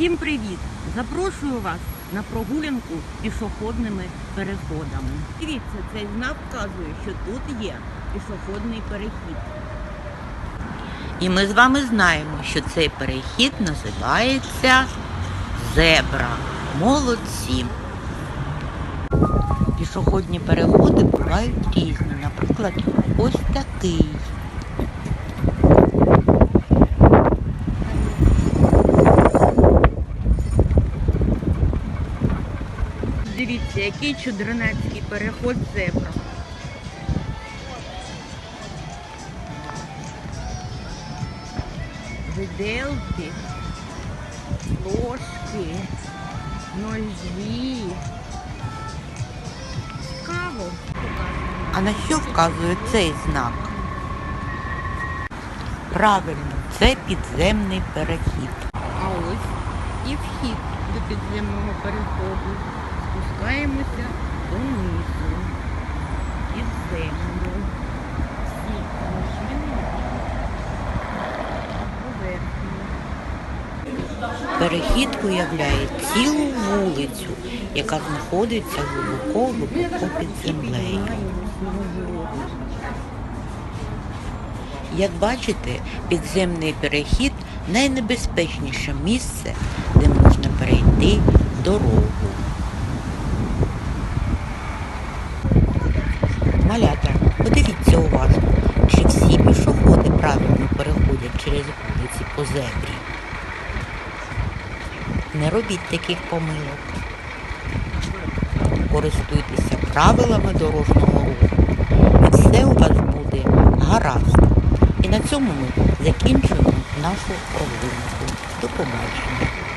Всім привіт! Запрошую вас на прогулянку пішохідними переходами. Дивіться, цей знак вказує, що тут є пішохідний перехід. І ми з вами знаємо, що цей перехід називається зебра. Молодці! Пішохідні переходи бувають різні. Наприклад, ось такий. Дивіться, який чудернацький переход зебра. Виделки, ложки, ножі. Цікаво. А на що вказує цей знак? Правильно, це підземний перехід. А ось і вхід до підземного переходу. Спускаємося донизу. Під землю. Всі машини на поверхню. Перехід уявляє цілу вулицю, яка знаходиться глибоко-глибоко під землею. Як бачите, підземний перехід найнебезпечніше місце, де можна перейти дорогу. Малята, подивіться уважно, чи всі пішоходи правильно переходять через вулиці по зебрі. Не робіть таких помилок. Користуйтеся правилами дорожнього руху. І все у вас буде гаразд. І на цьому ми закінчуємо нашу прогулянку. До побачення.